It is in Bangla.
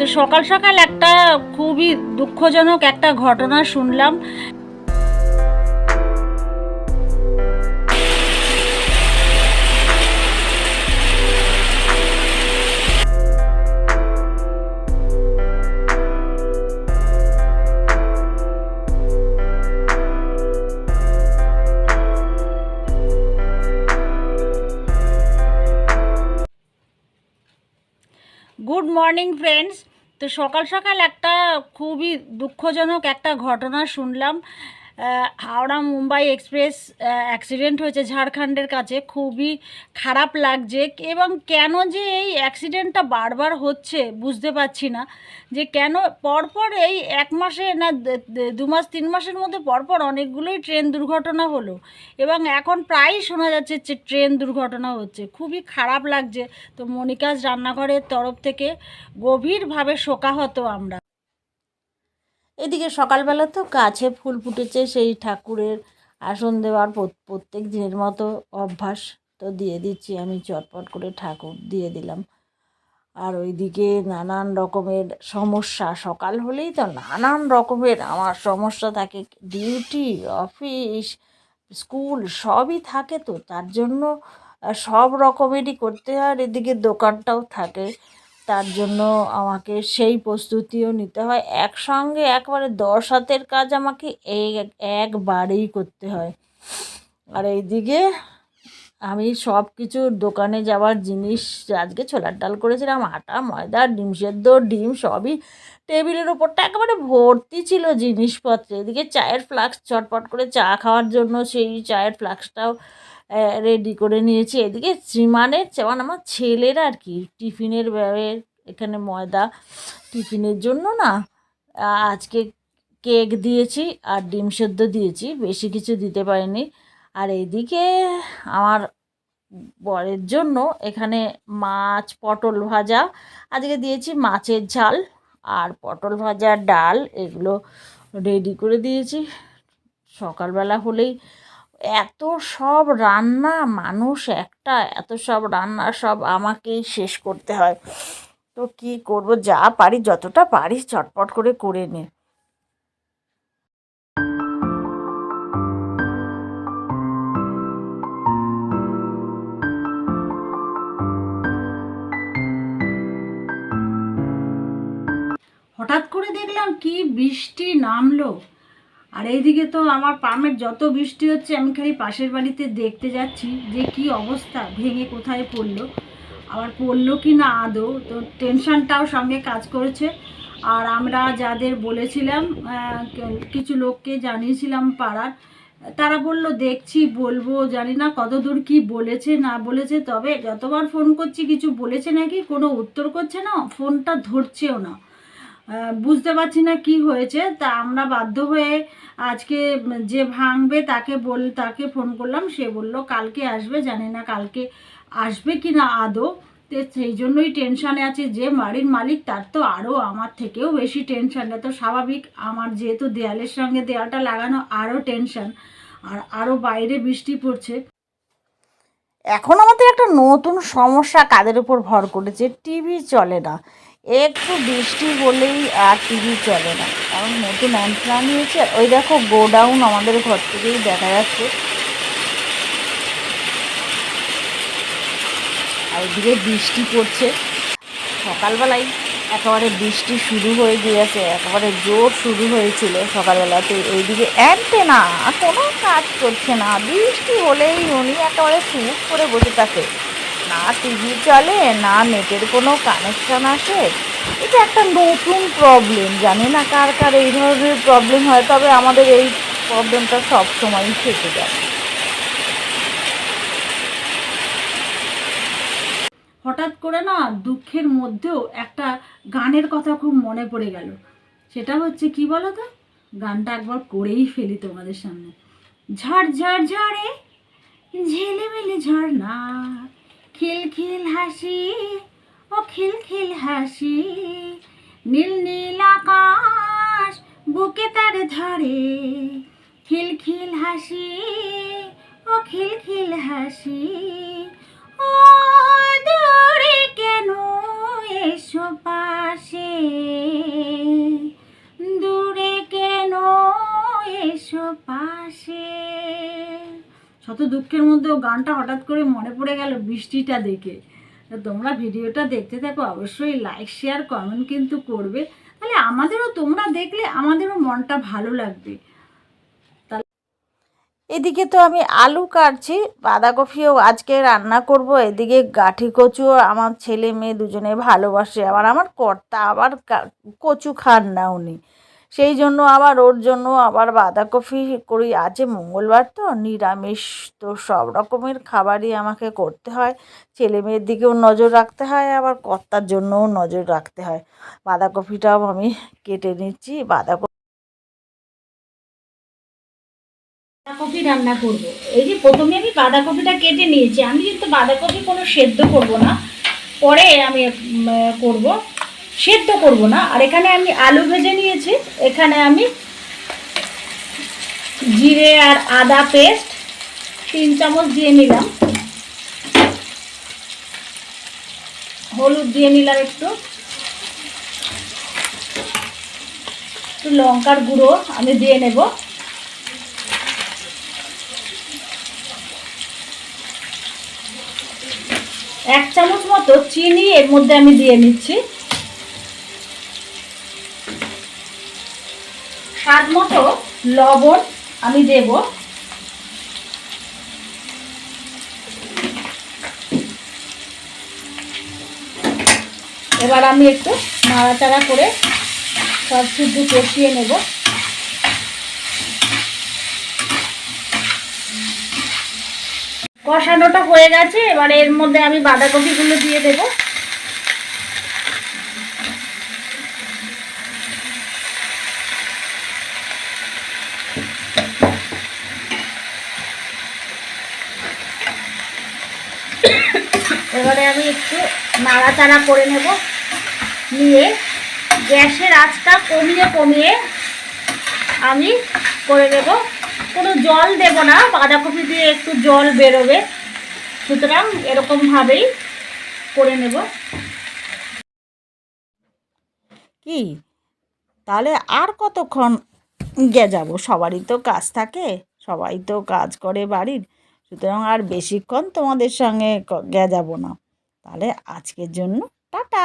তো সকাল সকাল একটা খুবই দুঃখজনক একটা ঘটনা শুনলাম। গুড মর্নিং ফ্রেন্ডস তো সকাল সকাল একটা খুবই দুঃখজনক একটা ঘটনা শুনলাম। হাওড়া মুম্বাই এক্সপ্রেস অ্যাক্সিডেন্ট হয়েছে ঝাড়খণ্ডের কাছে। খুবই খারাপ লাগছে এবং কেন যে এই অ্যাক্সিডেন্টটা বারবার হচ্ছে বুঝতে পারছি না। যে কেন পরপর এই এক মাসে না দে- মাস, তিন মাসের মধ্যে পরপর অনেকগুলোই ট্রেন দুর্ঘটনা হলো এবং এখন প্রায়ই শোনা যাচ্ছে যে ট্রেন দুর্ঘটনা হচ্ছে। খুবই খারাপ লাগছে। তো মনিকাজ রান্নাঘরের তরফ থেকে গভীরভাবে শোকাহত আমরা। এদিকে সকালবেলা তো গাছে ফুল ফুটেছে, সেই ঠাকুরের আসন দেওয়ার প্রত- প্রত্যেক দিনের মতো অভ্যাস তো দিয়ে দিচ্ছি আমি, চটপট করে ঠাকুর দিয়ে দিলাম। আর ওইদিকে নানান রকমের সমস্যা, সকাল হলেই তো নানান রকমের, আমার সমস্যা থাকে, ডিউটি, অফিস, স্কুল সবই থাকে তো, তার জন্য সব রকমেরই করতে হয়, আর এদিকে দোকানটাও থাকে। তার জন্য আমাকে সেই প্রস্তুতিও নিতে হয়। একসঙ্গে একবারে দশ হাতের কাজ আমাকে এক- একবারেই করতে হয়। আর এইদিকে আমি সব কিছু দোকানে যাওয়ার জিনিস আজকে ছোলার ডাল করেছিলাম, আটা, ময়দা, ডিম সেদ্ধ, ডিম সবই। টেবিলের ওপরটা একেবারে ভর্তি ছিল জিনিসপত্রে। এদিকে চায়ের ফ্লাক্স চটপট করে চা খাওয়ার জন্য সেই চায়ের ফ্লাক্সটাও রেডি করে নিয়েছি। এদিকে শ্রীমানের যেমন আমার ছেলের আর কি, টিফিনের এখানে ময়দা টিফিনের জন্য না আজকে কেক দিয়েছি আর ডিম সেদ্ধ দিয়েছি, বেশি কিছু দিতে পারিনি। আর এইদিকে আমার বরের জন্য এখানে মাছ পটল ভাজা, আজকে দিয়েছি মাছের ঝাল আর পটল ভাজা, ডাল, এগুলো রেডি করে দিয়েছি। সকালবেলা হলেই এত সব রান্না, মানুষ একটা, এত সব রান্না সব আমাকেই শেষ করতে হয়। তো কি করব? যা পারি, যতটা পারি চটপট করে করে নে। হঠাৎ করে দেখলাম কি বৃষ্টি নামলো। আর এইদিকে তো আমার পামের যত বৃষ্টি হচ্ছে, আমি খালি পাশের বাড়িতে দেখতে যাচ্ছি যে কি অবস্থা, ভেঙে কোথায় পড়ল। আবার পড়ল কি না আদৌ? তো টেনশনটাও সঙ্গে কাজ করেছে। আর আমরা যাদের বলেছিলাম কিছু লোককে জানিয়েছিলাম পাড়ার, তারা বলল, দেখছি, বলব, জানি না কতদূর কি বলেছে, না বলেছে, তবে যতবার ফোন করছি, কিছু বলেছে নাকি? কোনো উত্তর করছে না? ফোনটা ধরছেও না। বুঝতে পারছি না কি হয়েছে। তা আমরা বাধ্য হয়ে আজকে যে ভাঙবে তাকে বল, তাকে ফোন করলাম। সে বলল, কালকে আসবে। জানি না কালকে আসবে কি না আদৌ। তো সেই জন্যই টেনশানে আছে যে বাড়ির মালিক, তার তো আরও আমার থেকেও বেশি টেনশান তো স্বাভাবিক। আমার যেহেতু দেয়ালের সঙ্গে দেয়ালটা লাগানো আরও টেনশান আর আরও বাইরে বৃষ্টি পড়ছে। এখন আমাদের একটা নতুন সমস্যা কাদের উপর ভর করেছে? টিভি চলে না। একটু বৃষ্টি হলেই আর টিভি চলে না। কারণ নতুন অ্যান্টনা নিয়েছে ওই দেখো গোডাউন আমাদের ঘর থেকেই দেখা যাচ্ছে। আর ওইদিকে বৃষ্টি পড়ছে। সকালবেলায় একেবারে বৃষ্টি শুরু হয়ে গিয়েছে। একেবারে জোর শুরু হয়েছিল সকালবেলাতে। এইদিকে অ্যান্টেনা কোনো কাজ করছে না। বৃষ্টি হলেই উনি একেবারে চুপ করে বসে থাকে। না টিভি চলে, না নেটের কোনো কানেকশন আসে। এটা একটা নতুন প্রবলেম জানি না কার কার এই ধরনের প্রবলেম হয়, তবে আমাদের এই প্রবলেমটা সব সময়ই থেকে যায়। হঠাৎ করে না দুঃখের মধ্যেও একটা গানের কথা খুব মনে পড়ে গেল। সেটা হচ্ছে, কি বলো তো গানটা একবার করেই ফেলি তোমাদের সামনে। ঝড় ঝড় ঝড়ে, ঝিলিমিলি ঝর্ণা খিল খিল হাসি, ও খিল খিল হাসি। নীল নীল আকাশ বুকে তার ধরে। খিল খিল হাসি, ও খিল খিল হাসি। ও দূরে কেন এসো পাশে? দূরে কেন এসো পাশে শত দুঃখের মধ্যেও গানটা হঠাৎ করে মনে পড়ে গেল বৃষ্টিটা দেখে। তোমরা ভিডিওটা দেখতে থাকো, অবশ্যই লাইক শেয়ার কমেন্ট কিন্তু করবে। তাহলে আমাদেরও তোমরা দেখলে আমাদেরও মনটা ভালো লাগবে। এদিকে তো আমি আলু কাটছি, বাঁধাকপিও আজকে রান্না করব। এদিকে গাঠি কচুও আমার ছেলে মেয়ে দুজনে ভালোবাসে, আবার আমার কর্তা আবার কচু খান না উনি। সেই জন্য আবার ওর জন্য আবার বাঁধাকপি করি। আছে মঙ্গলবার তো, নিরামিষ তো সব রকমের খাবারই আমাকে করতে হয়। ছেলে মেয়ের দিকেও নজর রাখতে হয়, আবার কর্তার জন্যও নজর রাখতে হয়। বাঁধাকপিটাও আমি কেটে নিচ্ছি। বাঁধাকপি বাঁধাকপি রান্না করব। এই যে প্রথমে আমি বাঁধাকপিটা কেটে নিয়েছি। আমি কিন্তু বাঁধাকপি কোনো সেদ্ধ করব না। পরে আমি করব। সেদ্ধ করব না। আর এখানে আমি আলু ভেজে নিয়েছি। এখানে আমি জিরে আর আদা পেস্ট তিন চামচ দিয়ে নিলাম। হলুদ দিয়ে নিলাম একটু। একটু লঙ্কার গুঁড়ো আমি দিয়ে নেব। এক চামচ মতো চিনি এর মধ্যে আমি দিয়ে নিচ্ছি। স্বাদ মতো লবণ আমি দেব। এবার আমি একটু নাড়াচাড়া করে সব শুদ্ধ কষিয়ে নেব। কষানোটা হয়ে গেছে, এবার এর মধ্যে আমি বাঁধাকপিগুলো দিয়ে দেব। এবারে আমি একটু নাড়াচাড়া করে নেব। নিয়ে গ্যাসের আঁচটা কমিয়ে কমিয়ে আমি করে দেব কোনো জল দেব না, বাঁধাকপি দিয়ে একটু জল বেরোবে। সুতরাং এরকমভাবেই করে নেব। কি? তাহলে আর কতক্ষণ গে যাব সবারই তো কাজ থাকে, সবাই তো কাজ করে বাড়ির। সুতরাং আর বেশিক্ষণ তোমাদের সঙ্গে গে যাব না। তাহলে আজকের জন্য টাটা।